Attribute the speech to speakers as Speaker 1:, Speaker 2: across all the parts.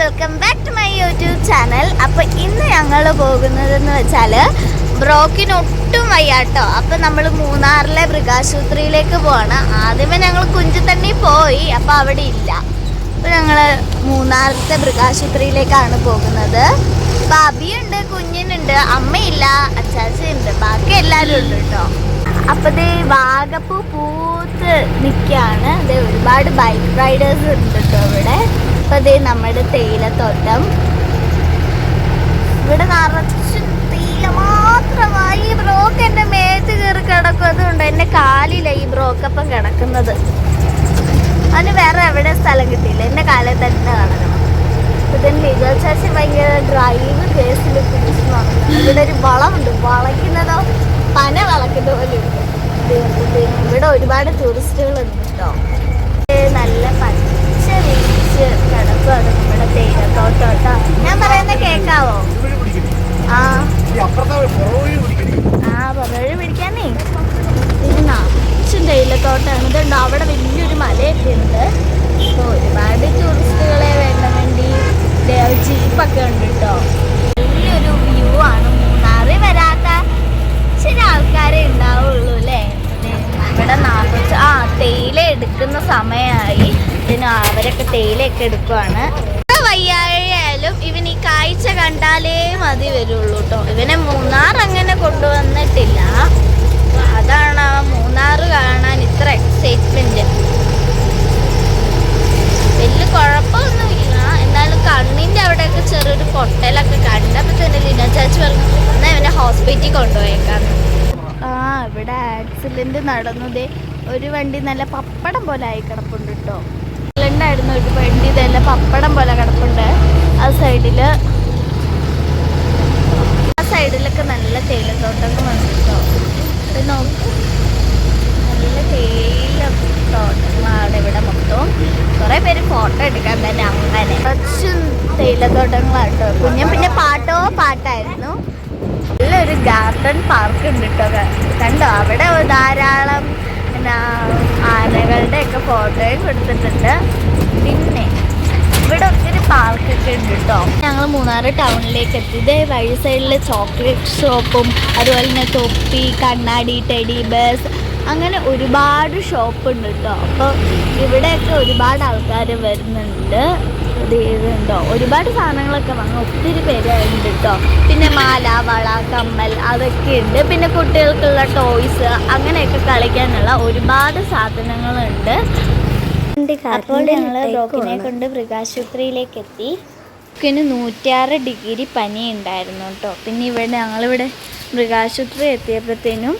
Speaker 1: Welcome back to my YouTube channel അപ്പോൾ ഇന്ന് ഞങ്ങൾ പോകുന്നതെന്ന് വെച്ചാൽ ബ്രോക്കിന് ഒട്ടും വയ്യാട്ടോ. അപ്പോൾ നമ്മൾ മൂന്നാറിലെ മൃഗാശുപത്രിയിലേക്ക് പോവാണ്. ആദ്യമേ ഞങ്ങൾ കുഞ്ചുതണ്ണി പോയി അപ്പോൾ അവിടെ ഇല്ല. അപ്പോൾ ഞങ്ങൾ മൂന്നാറിലത്തെ മൃഗാശുപത്രിയിലേക്കാണ് പോകുന്നത്. അപ്പോൾ അബിയുണ്ട് കുഞ്ഞിനുണ്ട് അമ്മയില്ല അച്ചാച്ചയുണ്ട് ബാക്കി എല്ലാവരും ഉണ്ട് കേട്ടോ. അപ്പോൾ വാഗപ്പു വാഗപ്പൂ പൂത്ത് നിൽക്കുകയാണ് ദേ ഒരുപാട് ബൈക്ക് റൈഡേഴ്സ് ഉണ്ട് കേട്ടോ ഇവിടെ. അപ്പോൾ ദേ നമ്മുടെ തേയിലത്തോട്ടം. ഇവിടെ നിറച്ച് തേയില മാത്രമായി. ഈ ബ്രോക്ക് എന്റെ മേത്ത് കയറി കിടക്കും അതുകൊണ്ട് എന്റെ കാലിലാണ് ഈ ബ്രോക്കപ്പം കിടക്കുന്നത്. അതിന് വേറെ എവിടെ സ്ഥലം കിട്ടിയില്ല. എന്റെ കാലിൽ തന്നെ കിടക്കണം ഇതിന് ലിജോ ചേച്ചി ഭയങ്കര ഡ്രൈവ് കേസിൽ പിടിച്ചു നടക്കണം ഇവിടെ ഒരു വളമുണ്ട് വളയ്ക്കുന്നതോ? പന വളയ്ക്കുന്ന പോലെ ഉണ്ട്. ഇവിടെ ഒരുപാട് ടൂറിസ്റ്റുകളുണ്ട് കേട്ടോ. നല്ല പച്ച വീച്ച് കിടക്കുവാണ് നമ്മുടെ തേയിലത്തോട്ടം കേട്ടോ ഞാൻ പറയുന്ന കേക്കാവോ? ആ. ആ പുറകെ പിടിക്കാനേ. ഇത് നിറച്ചും തേയിലത്തോട്ടമാണ് ഇതുണ്ട്? അവിടെ വലിയൊരു മലയൊക്കെ ഉണ്ട്. അപ്പോൾ ഒരുപാട് ടൂറിസ്റ്റുകളെ വേണ്ട വേണ്ടി ജീപ്പൊക്കെ ഉണ്ട് കേട്ടോ. വലിയൊരു വ്യൂ ആണ്. മൂന്നാറിൽ വരാത്ത ചില ആൾക്കാരെ ഉണ്ടാവുള്ളൂ അല്ലേ? തേയില എടുക്കുന്ന സമയമായി. ഇതിന് അവരൊക്കെ തേയിലയൊക്കെ എടുക്കുവാണ്. വയ്യായാലും ഇവൻ ഈ കാഴ്ച കണ്ടാലേ മതി വരുള്ളൂ കേട്ടോ ഇവനെ മൂന്നാർ അങ്ങനെ കൊണ്ടുവന്നിട്ടില്ല. അതാണ് ആ മൂന്നാർ കാണാൻ ഇത്ര എക്സൈറ്റ്മെന്റ് വലിയ കുഴപ്പമൊന്നുമില്ല. എന്നാലും കണ്ണിന്റെ അവിടെയൊക്കെ ചെറിയൊരു പൊട്ടലൊക്കെ കണ്ടപ്പോൾ തന്നെ ലീന ചാച്ചി പറഞ്ഞു ഇവനെ ഹോസ്പിറ്റലിൽ കൊണ്ടുപോയേക്കാന്ന്. ആ ഇവിടെ ആക്സിഡന്റ് നടന്നതേ ഒരു വണ്ടി നല്ല പപ്പടം പോലെ ആയി കിടപ്പുണ്ട് കേട്ടോ ഉണ്ടായിരുന്നു ഒരു വണ്ടി നല്ല പപ്പടം പോലെ കിടപ്പുണ്ട്. ആ സൈഡിൽ ആ സൈഡിലൊക്കെ നല്ല തേയിലത്തോട്ടങ്ങളുണ്ട് കേട്ടോ ഇത് നല്ല തേയില തോട്ടങ്ങളാണ് ഇവിടെ മൊത്തം. കുറെ പേര് ഫോട്ടോ എടുക്കാൻ തന്നെ അങ്ങനെ. കുറച്ച് തേയിലത്തോട്ടങ്ങളാണ് കേട്ടോ പിന്നെ പാട്ടോ പാട്ടായിരുന്നു. നല്ലൊരു ഗാർഡൻ പാർക്ക് ഉണ്ട് കേട്ടോ കണ്ടോ? അവിടെ ധാരാളം ആനകളുടെ ഒക്കെ ഫോട്ടോയും കൊടുത്തിട്ടുണ്ട്. പിന്നെ ഇവിടെ ഒത്തിരി പാർക്കൊക്കെ ഉണ്ട് കേട്ടോ ഞങ്ങൾ മൂന്നാർ ടൗണിലേക്ക് എത്തി. ഇതേ വഴി സൈഡിൽ ചോക്ലേറ്റ് ഷോപ്പും അതുപോലെ തന്നെ തൊപ്പി കണ്ണാടി ടെഡി ബസ് അങ്ങനെ ഒരുപാട് ഷോപ്പുണ്ട് കേട്ടോ അപ്പോൾ ഇവിടെയൊക്കെ ഒരുപാട് ആൾക്കാർ വരുന്നുണ്ട്. ഇത് ഇതുണ്ടോ? ഒരുപാട് സാധനങ്ങളൊക്കെ വാങ്ങും ഒത്തിരി പേര് ഉണ്ട് കേട്ടോ. പിന്നെ മാല വള കമ്മൽ അതൊക്കെ ഉണ്ട്. പിന്നെ കുട്ടികൾക്കുള്ള ടോയ്സ് അങ്ങനെയൊക്കെ കളിക്കാനുള്ള ഒരുപാട് സാധനങ്ങളുണ്ട്. അപ്പോൾ ഞങ്ങൾ ബ്രോക്കിനെ കൊണ്ട് മൃഗാശുപത്രിയിലേക്ക് എത്തി ബ്രോക്കിന് നൂറ്റിയാറ് ഡിഗ്രി പനി ഉണ്ടായിരുന്നു കേട്ടോ. പിന്നെ ഇവിടെ ഞങ്ങളിവിടെ മൃഗാശുപത്രി എത്തിയപ്പോഴത്തേനും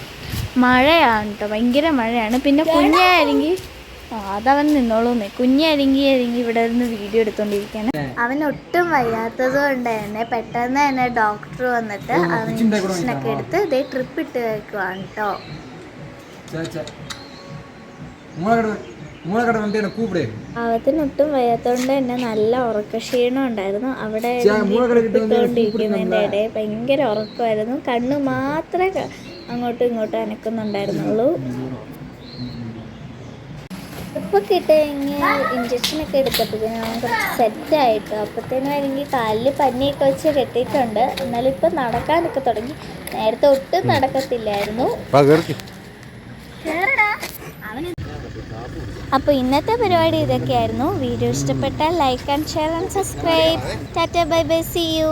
Speaker 1: മഴയാണ് കേട്ടോ. ഭയങ്കര മഴയാണ്. പിന്നെ കുഞ്ഞായിരുന്നെങ്കിൽ ആ അതവൻ നിന്നോളൂന്ന് കുഞ്ഞി അരിങ്ങി അരിങ്ങി ഇവിടെ നിന്ന് വീഡിയോ എടുത്തോണ്ടിരിക്കാണ്. അവൻ ഒട്ടും വയ്യാത്തത് കൊണ്ട് തന്നെ പെട്ടെന്ന് തന്നെ ഡോക്ടർ വന്നിട്ട് അവൻ ഇഞ്ചക്ഷനൊക്കെ എടുത്ത് ഇതേ ട്രിപ്പ് ഇട്ട് വെക്കുവാണ് കേട്ടോ അവത്തിനൊട്ടും വയ്യാത്തോണ്ട് തന്നെ നല്ല ഉറക്കക്ഷീണം ഉണ്ടായിരുന്നു. അവിടെ ഇട്ടുകൊണ്ടിരിക്കുന്നതിന്റെ ഇടയിൽ ഭയങ്കര ഉറക്കമായിരുന്നു. കണ്ണ് മാത്രമേ അങ്ങോട്ടും ഇങ്ങോട്ടും അനക്കുന്നുണ്ടായിരുന്നുള്ളൂ. ഇപ്പൊ കിട്ടിയെങ്കിൽ ഇഞ്ചക്ഷനൊക്കെ എടുത്തപ്പോഴത്തേനും ഞാൻ കുറച്ച് സെറ്റായിട്ട് അപ്പോഴത്തേനും ആണെങ്കിൽ കാലിൽ പനിയൊക്കെ വെച്ച് കെട്ടിയിട്ടുണ്ട്. എന്നാലും ഇപ്പം നടക്കാനൊക്കെ തുടങ്ങി. നേരത്തെ ഒട്ടും നടക്കത്തില്ലായിരുന്നു. അപ്പോൾ ഇന്നത്തെ പരിപാടി ഇതൊക്കെയായിരുന്നു. വീഡിയോ ഇഷ്ടപ്പെട്ടാൽ like and share and subscribe tata bye bye see you